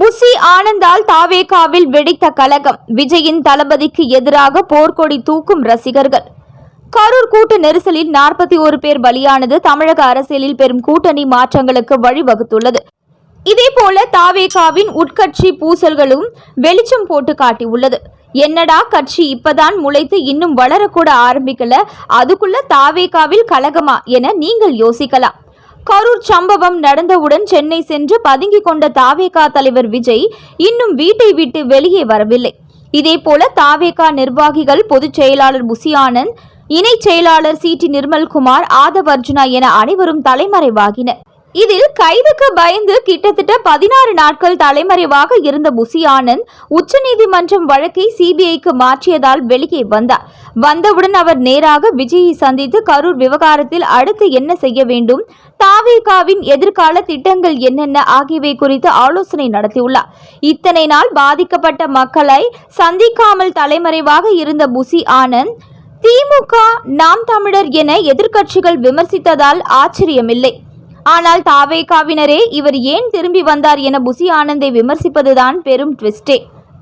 புசி ஆனந்தால் தாவேகாவில் வெடித்த கலகம். விஜயின் தளபதிக்கு எதிராக போர்க்கொடி தூக்கும் ரசிகர்கள். கரூர் கூட்ட நெரிசலில் நாற்பத்தி ஒரு பேர் பலியானது தமிழக அரசியலில் பெரும் கூட்டணி மாற்றங்களுக்கு வழிவகுத்துள்ளது. இதேபோல தாவேகாவின் உட்கட்சி பூசல்களும் வெளிச்சம் போட்டு காட்டியுள்ளது. என்னடா கட்சி இப்பதான் முளைத்து இன்னும் வளரக்கூட ஆரம்பிக்கல அதுக்குள்ள தாவேகாவில் கலகமா என நீங்கள் யோசிக்கலாம். கரூர் சம்பவம் நடந்தவுடன் சென்னை சென்று பதுங்கிக் கொண்ட தாவேகா தலைவர் விஜய் இன்னும் வீட்டை விட்டு வெளியே வரவில்லை. இதேபோல தாவேகா நிர்வாகிகள் பொதுச் செயலாளர் புசியானந்த் இணைச் இணை செயலாளர் சி டி நிர்மல்குமார் ஆதவ் அர்ஜுனா என அனைவரும் தலைமறைவாகினர். இதில் கைதுக்கு பயந்து கிட்டத்தட்ட பதினாறு நாட்கள் தலைமறைவாக இருந்த புசி ஆனந்த் உச்சநீதிமன்றம் வழக்கை சிபிஐக்கு மாற்றியதால் வெளியே வந்தார். வந்தவுடன் அவர் நேராக விஜயை சந்தித்து கரூர் விவகாரத்தில் அடுத்து என்ன செய்ய வேண்டும் தாவேகாவின் எதிர்கால திட்டங்கள் என்னென்ன ஆகியவை குறித்து ஆலோசனை நடத்தியுள்ளார். இத்தனை நாள் பாதிக்கப்பட்ட மக்களை சந்திக்காமல் தலைமறைவாக இருந்த புசி ஆனந்த் திமுக நாம் தமிழர் என எதிர்க்கட்சிகள் விமர்சித்ததால் ஆச்சரியமில்லை. ஆனால் தாவேகாவினரே இவர் ஏன் திரும்பி வந்தார் என புசி ஆனந்தை விமர்சிப்பதுதான் பெரும் ட்விஸ்டே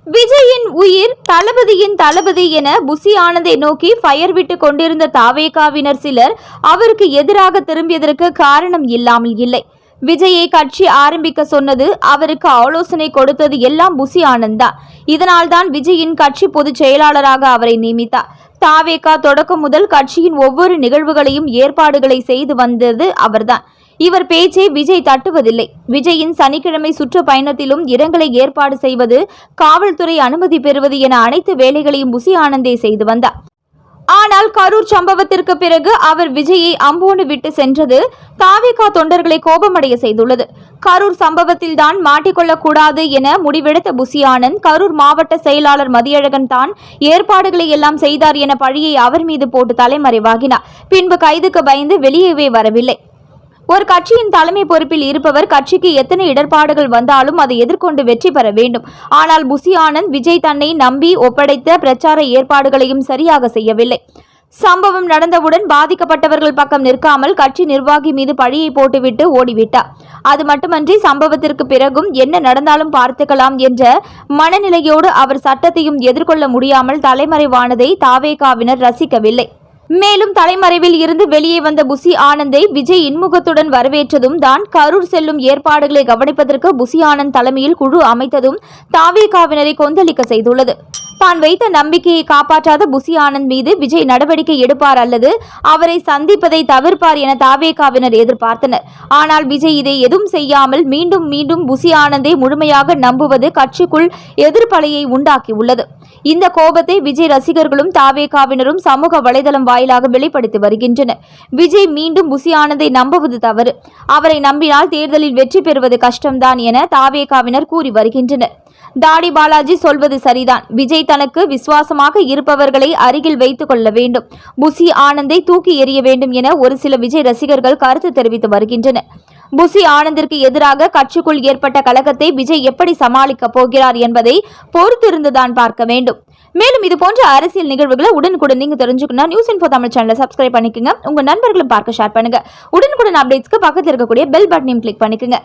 விஜயின் உயிர் தளபதியின் தளபதி என புசி ஆனந்தை நோக்கி ஃபயர் விட்டு கொண்டிருந்த தாவேகாவினர் சிலர் அவருக்கு எதிராக திரும்பியதற்கு காரணம் இல்லாமல் இல்லை. விஜயை கட்சி ஆரம்பிக்க சொன்னது அவருக்கு ஆலோசனை கொடுத்தது எல்லாம் புசி ஆனந்த் தான். இதனால்தான் விஜயின் கட்சி பொதுச் செயலாளராக அவரை நியமித்தார். தாவேகா தொடக்கம் முதல் கட்சியின் ஒவ்வொரு நிகழ்வுகளையும் ஏற்பாடுகளை செய்து வந்தது அவர்தான். இவர் பேச்சை விஜய் தட்டுவதில்லை. விஜயின் சனிக்கிழமை சுற்றுப்பயணத்திலும் இரங்கலை ஏற்பாடு செய்வது காவல்துறை அனுமதி பெறுவது என அனைத்து வேலைகளையும் புசி ஆனந்தே செய்து வந்தார். ஆனால் கரூர் சம்பவத்திற்கு பிறகு அவர் விஜயை அம்போடு விட்டு சென்றது தாவேகா தொண்டர்களை கோபமடைய செய்துள்ளது. கரூர் சம்பவத்தில் தான் மாட்டிக்கொள்ளக்கூடாது என முடிவெடுத்த புசி ஆனந்த் கரூர் மாவட்ட செயலாளர் மதியழகன் தான் ஏற்பாடுகளை எல்லாம் செய்தார் என பழியை அவர் மீது போட்டு தலைமறைவாகினார். பின்பு கைதுக்கு பயந்து வெளியவே வரவில்லை. ஒரு கட்சியின் தலைமை பொறுப்பில் இருப்பவர் கட்சிக்கு எத்தனை இடர்பாடுகள் வந்தாலும் அதை எதிர்கொண்டு வெற்றி பெற வேண்டும். ஆனால் புசி ஆனந்த் விஜய் தன்னை நம்பி ஒப்படைத்த பிரச்சார ஏற்பாடுகளையும் சரியாக செய்யவில்லை. சம்பவம் நடந்தவுடன் பாதிக்கப்பட்டவர்கள் பக்கம் நிற்காமல் கட்சி நிர்வாகி மீது பழியை போட்டுவிட்டு ஓடிவிட்டார். அது மட்டுமன்றி சம்பவத்திற்கு பிறகும் என்ன நடந்தாலும் பார்த்துக்கலாம் என்ற மனநிலையோடு அவர் சட்டத்தையும் எதிர்கொள்ள முடியாமல் தலைமறைவானதை தாவேகாவினர் ரசிக்கவில்லை. மேலும் தலைமறைவில் இருந்து வெளியே வந்த புசி ஆனந்தை விஜய் இன்முகத்துடன் வரவேற்றதும் தான் கரூர் செல்லும் ஏற்பாடுகளை கவனிப்பதற்கு புசி ஆனந்த் தலைமையில் குழு அமைத்ததும் தாவேகாவினரை கொந்தளிக்க செய்துள்ளது. தான் வைத்த நம்பிக்கையை காப்பாற்றாத புசி ஆனந்த் மீது விஜய் நடவடிக்கை எடுப்பார் அல்லது அவரை சந்திப்பதை தவிர்ப்பார் என தாவேகாவினர் எதிர்பார்த்தனர். ஆனால் விஜய் இதை எதுவும் செய்யாமல் மீண்டும் மீண்டும் புசி ஆனந்தை முழுமையாக நம்புவது கட்சிக்குள் எதிர்ப்பலையை உண்டாக்கியுள்ளது. இந்த கோபத்தை விஜய் ரசிகர்களும் தாவேகாவினரும் சமூக வலைதளம் வாயிலாக வெளிப்படுத்தி வருகின்றனர். விஜய் மீண்டும் புசி ஆனந்தை நம்புவது தவறு. அவரை நம்பினால் தேர்தலில் வெற்றி பெறுவது கஷ்டம்தான் என தாவேகாவினர் கூறி வருகின்றனர். தாடி பாலாஜி சொல்வது சரிதான். விஜய் தனக்கு விசுவாசமாக இருப்பவர்களை அருகில் வைத்துக் கொள்ள வேண்டும். புசி ஆனந்தை தூக்கி எறிய வேண்டும் என ஒரு சில விஜய் ரசிகர்கள் கருத்து தெரிவித்து வருகின்றனர். புசி ஆனந்திற்கு எதிராக கட்சிக்குள் ஏற்பட்ட கலகத்தை விஜய் எப்படி சமாளிக்கப் போகிறார் என்பதை பொறுத்திருந்துதான் பார்க்க வேண்டும். மேலும் இது போன்ற அரசியல் நிகழ்வுகளை உடனுக்குடன் நீங்க தெரிஞ்சுக்கணும். நியூஸ் இன்ஃபோ தமிழ் சேனலை சப்ஸ்கிரைப் பண்ணிக்கோங்க. உங்க நண்பர்களும் பார்க்க ஷேர் பண்ணுங்க. உடனுக்குடன் அப்டேட்ஸ்க்கு பக்கத்தில் இருக்கக்கூடிய பெல் பட்டனையும் கிளிக் பண்ணிக்கோங்க.